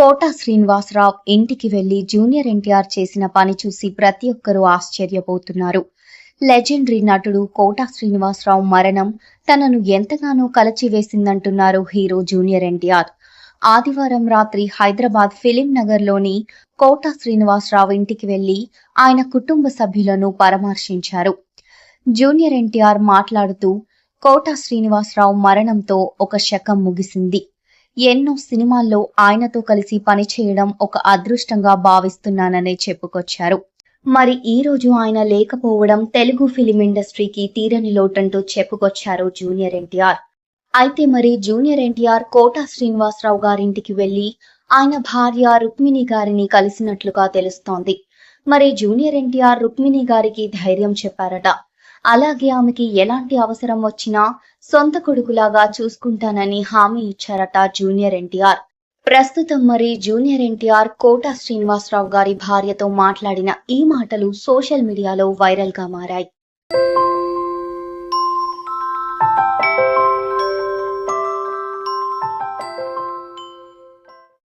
Quota Srinivasarao ఇంటికి వెళ్ళి junior NTR చేసిన పని చూసి ప్రతి ఒక్కరూ ఆశ్చర్యపోతున్నారు. లెజెండరీ నటుడు కోటా శ్రీనివాసరావు మరణం తనను ఎంతగానో కలచివేసిందంటున్నారు హీరో జూనియర్ ఎన్టీఆర్. ఆదివారం రాత్రి హైదరాబాద్ ఫిలిం నగర్లోని కోటా శ్రీనివాసరావు ఇంటికి వెళ్ళి ఆయన కుటుంబ సభ్యులను పరామర్శించారు. జూనియర్ ఎన్టీఆర్ మాట్లాడుతూ కోటా శ్రీనివాసరావు మరణంతో ఒక శకం ముగిసింది. ఎన్నో సినిమాల్లో ఆయనతో కలిసి పనిచేయడం ఒక అదృష్టంగా భావిస్తున్నాననే చెప్పుకొచ్చారు. మరి ఈ రోజు ఆయన లేకపోవడం తెలుగు ఫిలిం ఇండస్ట్రీకి తీరని లోటంటూ చెప్పుకొచ్చారు జూనియర్ ఎన్టీఆర్. అయితే మరి జూనియర్ ఎన్టీఆర్ కోటా శ్రీనివాసరావు గారింటికి వెళ్ళి ఆయన భార్య రుక్మిణి గారిని కలిసినట్లుగా తెలుస్తోంది. మరి జూనియర్ ఎన్టీఆర్ రుక్మిణి గారికి ధైర్యం చెప్పారట. అలాగే ఆమెకి ఎలాంటి అవసరం వచ్చినా సొంత కొడుకులాగా చూసుకుంటానని హామీ ఇచ్చారట జూనియర్ ఎన్టీఆర్. ప్రస్తుతం మరి జూనియర్ ఎన్టీఆర్ కోటా శ్రీనివాసరావు గారి భార్యతో మాట్లాడిన ఈ మాటలు సోషల్ మీడియాలో వైరల్గా మారాయి.